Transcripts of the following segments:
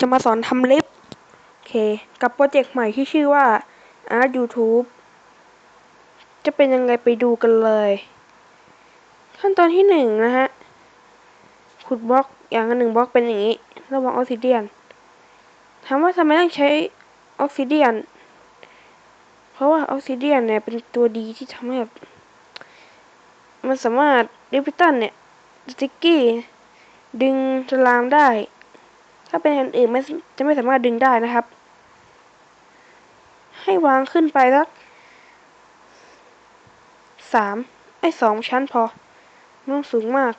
จะมาสอนทำลิฟต์โอเค กับโปรเจกต์ใหม่ที่ชื่อว่า Art YouTube จะเป็นยังไงไปดูกันเลย ขั้นตอนที่หนึ่งนะฮะ ขุดบล็อกอย่างหนึ่งบล็อกเป็นอย่างนี้ระว่างออกซิเดียนถามว่าทำไมต้องใช้ออกซิเดียน เพราะว่าออกซิเดียนเนี่ยเป็นตัวดีที่ทำให้แบบมันสามารถดิพิตันเนี่ยสติกกี้ ดึงสลามได้ ถ้าเป็นอันอื่นไม่จะไม่สามารถดึงได้นะครับ ให้วางขึ้นไปสักสามไอ้สองชั้นพอไม่ต้องสูงมาก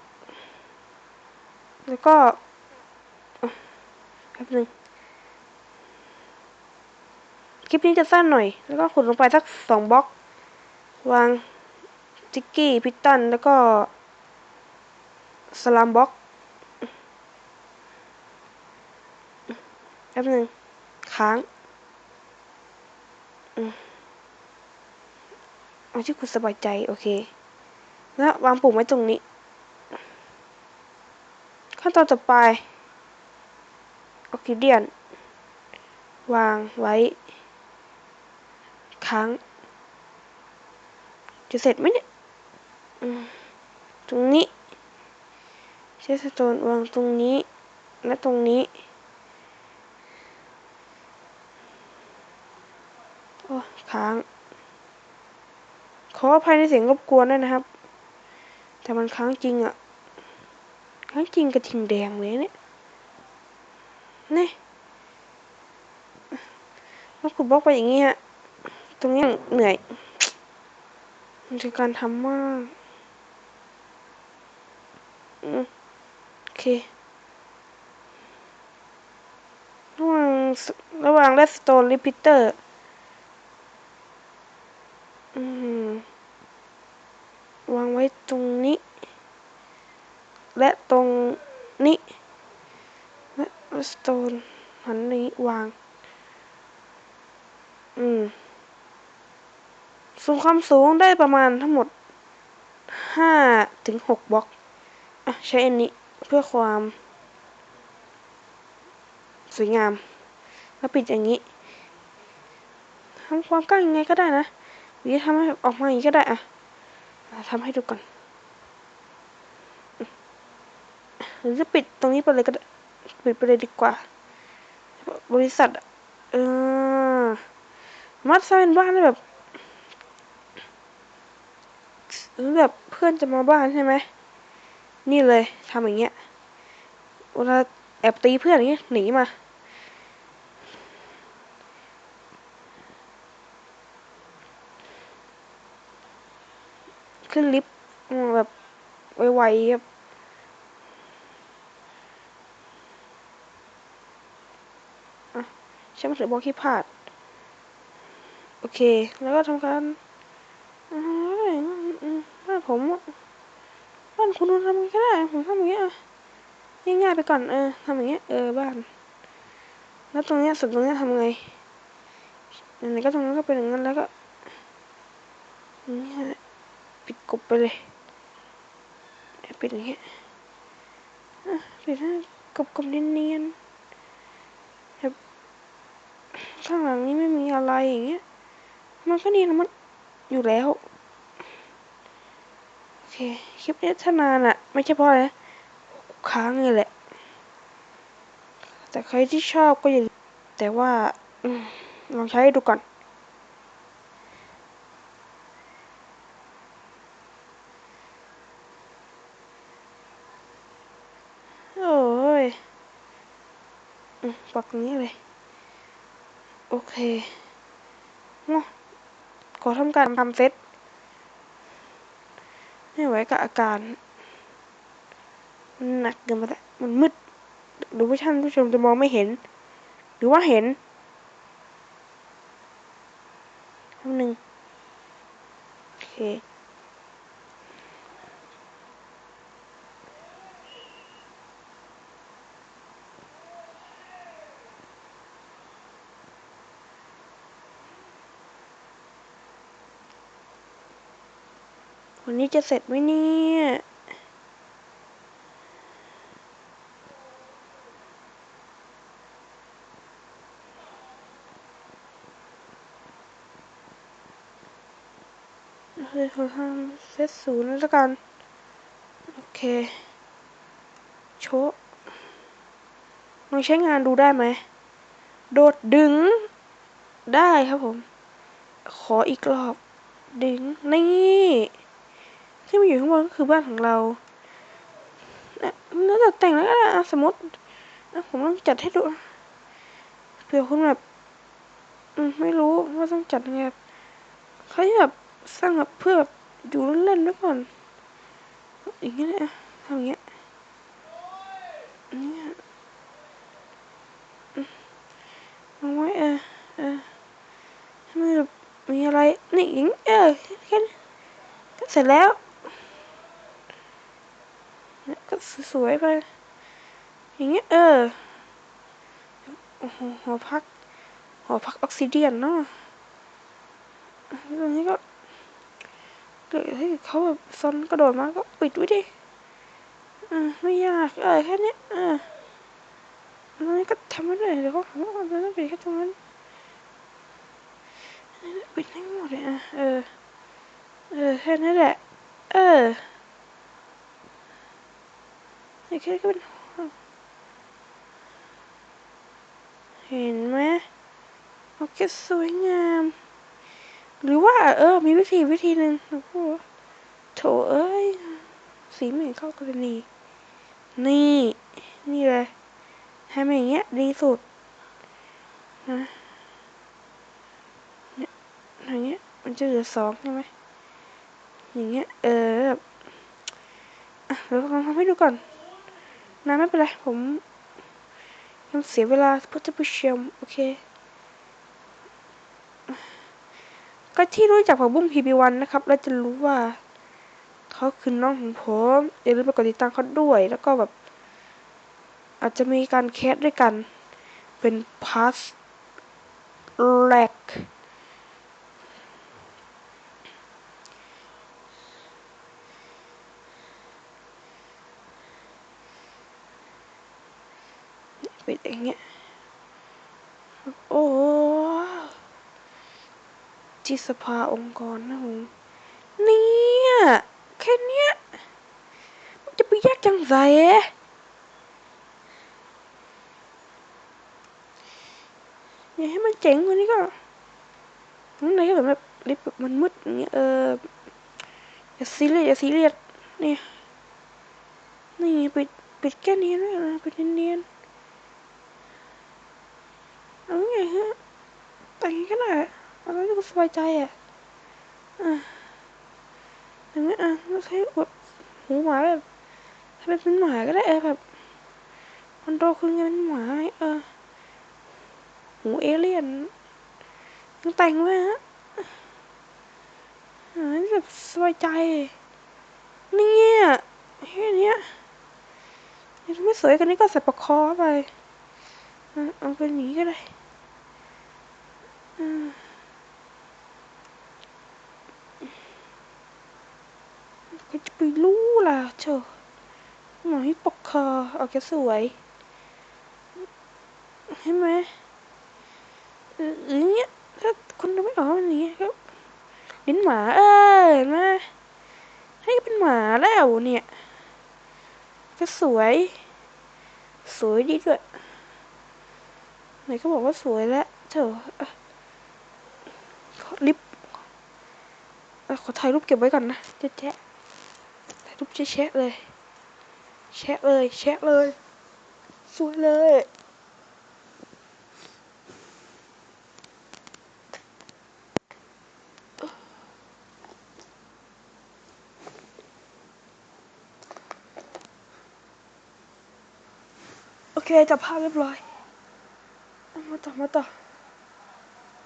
แล้วก็แป๊บนึงคลิปนี้จะสั้นหน่อย แล้วก็ขุดลงไปสักสองบล็อก วางจิกกี้ พิตตัน แล้วก็สลามบล็อก ป๊บนึงค้างเอาที่คุณสบายใจ โอเค แล้ววางปุ่มไว้ตรงนี้ ขั้นตอนต่อไปออกซิเดียน วางไว้ ค้าง จะเสร็จไหมเนี่ยตรงนี้เชสโตนวางตรงนี้ และตรงนี้ โอ้ ค้าง ขออภัยในเสียงรบกวนด้วยนะครับ แต่มันค้างจริงอะค้างจริงกระทิงแดงเลยเนี่ยนี่แล้วขุดบล็อกไปอย่างนี้ฮะตรงนี้เหนื่อย มันคือการทำมากโอเค ระหว่างระหว่างเลสโตนรีพิเตอร์วางไว้ ตรงนี้ และตรงนี้และเลสโตนหันนี้วาง อืมสูงความสูงได้ประมาณทั้งหมดห้าถึงหกบล็อกอะใช้อันนี้เพื่อความสวยงาม แล้วปิดอย่างนี้ทำความกว้างยังไงก็ได้นะหรือทำให้ออกมาอย่างนี้ก็ได้อะ ทำให้ดูก่อนหรือจะปิดตรงนี้ไปเลยก็ปิดไปเลยดีกว่า บริษัทเออมัดสร้างบ้านแบบหรือแบบเพื่อนจะมาบ้านใช่ไหม นี่เลยทำอย่างเงี้ยเวลาแอบตีเพื่อนอย่างเงี้ยหนีมา ขึ้นลิฟต์แบบไวๆครับใช่ไหมถือบอกที่พลาด โอเค แล้วก็ทำการบ้านผมบ้านคุณทำยังไงก็ได้ ผมทำอย่างเงี้ยง่ายๆไปก่อน เออทำอย่างเงี้ย เออ บ้าน แล้วตรงเนี้ยสุดตรงเนี้ยทำไงอันนี้ก็ตรงนั้นก็เป็นอย่างนั้นแล้วก็นี่ ปิดกบไปเลยปิดอย่างเงี้ยปิดให้กบกบเนียนๆแบบข้างหลังนี้ไม่มีอะไรอย่างเงี้ย มันก็เนียนมันอยู่แล้วโอเคคลิปนี้ถ้านานอะไม่ใช่เพราะอะไรค้างเลยแหละ แต่ใครที่ชอบก็อย่าแต่ว่าลองใช้ดูก่อน โอ้ย ปักนี้เลย โอเคขอทำการทำเซตไม่ไหวกับอาการ มันหนักเกินไปแล้วมันมืดดูว่าท่านผู้ชมจะมองไม่เห็น หรือว่าเห็น วันนี้จะเสร็จไหมเนี่ยเลยขอทำเซตศูนย์แล้วกัน โอเค โชะลองใช้งานดูได้ไหม โดดดึง ได้ครับผม ขออีกรอบ ดึง นี่างบนก็คือบ้านของเราเนี่ยน่าจะแต่งแล้วก็ได้สมมติผมต้องจัดให้ดูเผื่อคุณแบบไม่รู้ว่าต้องจัดยังไงเขาที่แบบสร้างแบบเพื่อแบบอยู่เล่นๆไว้ก่อนอย่างเงี้ยนะทำอย่างเงี้ยนี่เอาไว้เออเออให้มันแบบมีอะไรนี่อย่างเงี้ยเออแค่นี้ก็เสร็จแล้วเนี่ยก็ สวยๆไป อย่างเงี้ยเออหอพักหอพักออกซิเดียนเนาะตรงนี้ก็เกิดให้เขาแบบซนกระโดดมาก็ปิดไว้ดิอ่าไม่ยากเออแค่นี้อ่าตรงนี้ก็ทำไว้เลยเดี๋ยวเขาถามว่าเราต้องปิดแค่ตรงนั้นปิดให้หมดเลยอะเออเออแค่นั้นแหละ เออ แค่นี้ก็เป็นเห็นไหมโอเคสวยงาม หรือว่า เออ มีวิธีวิธีหนึ่งนะพูดโถเอ้ย สีไม่เห็นเข้ากันนี่นี่ นี่เลยให้มันอย่างเงี้ยดีสุดนะเนี่ยอย่างเงี้ย มันจะเหลือสองใช่ไหมอย่างเงี้ย เออแบบเดี๋ยวลองทำให้ดูก่อน นะไม่เป็นไร ผมยังเสียเวลาเพื่อจะไปชมโอเค ก็ที่รู้จักผักบุ้งพีพีวันนะครับ แล้วจะรู้ว่า เขาคือน้องของผมอย่าลืมไปกดติดตามเขาด้วย แล้วก็แบบ อาจจะมีการแคสด้วยกัน เป็นพาสแรก ป็นอย่างเงี้ย โอ้ที่สภาองค์กรนะผมเนี่ยแค่เนี้ย มันจะไปยากจังไงอย่าให้มันเจ๋งกว่านี้ก็ข้างในก็แบบลิฟต์มันมืดอย่างเงี้ยเอออย่าซีเรียสอย่าซีเรียสนี่นี่ปิดปิดแค่นี้นะปิดเนียนๆ เอาไงฮะแต่งก็ได้เอาแล้วก็สบายใจอะอะอย่างเงี้อะไม่ใช่แบบหูหมาแบบถ้าเป็นหมาก็ได้เออแบบมันโตขึ้นไงเป็นหมาเออหูเอเลี่ยนต้องแต่งไว้ฮะอ่าแบบสบายใจเนี่ยแค่เนี้ยถ้าไม่สวยกันนี้ก็ใส่ปลอกคอไปอะเอาเป็นอย่างนี้ก็ได้ ใครจะไปรู้ล่ะเชอหมอให้ปลอกคอเอาแค่สวยเห็นไหมอออย่างเงี้ยถ้าคุณดูไม่ออกมันอย่างเงี้ยก็ลิ้นหมาเออเห็นไหมให้เป็นหมาแล้วเนี่ย ก็สวย สวยดีด้วยไหนก็บอกว่าสวยแล้วเธอะขอลิปขอถ่ายรูปเก็บไว้ก่อนนะแจ๊ะ แจ๊ะถ่ายรูปแชะๆเลย แชะเลย แชะเลยสวยเลยโอเคจับภาพเรียบร้อย เอามาต่อ มาต่อ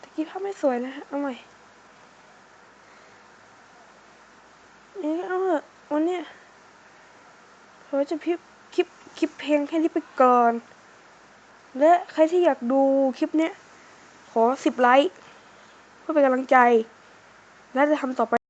ตะกี้ภาพไม่สวยนะฮะ เอาใหม่ เอาเถอะ วันนี้เราจะพิบคลิปคลิปเพลงแค่นี้ไปก่อน และใครที่อยากดูคลิปเนี้ยขอสิบไลค์เพื่อเป็นกำลังใจ และจะทำต่อไป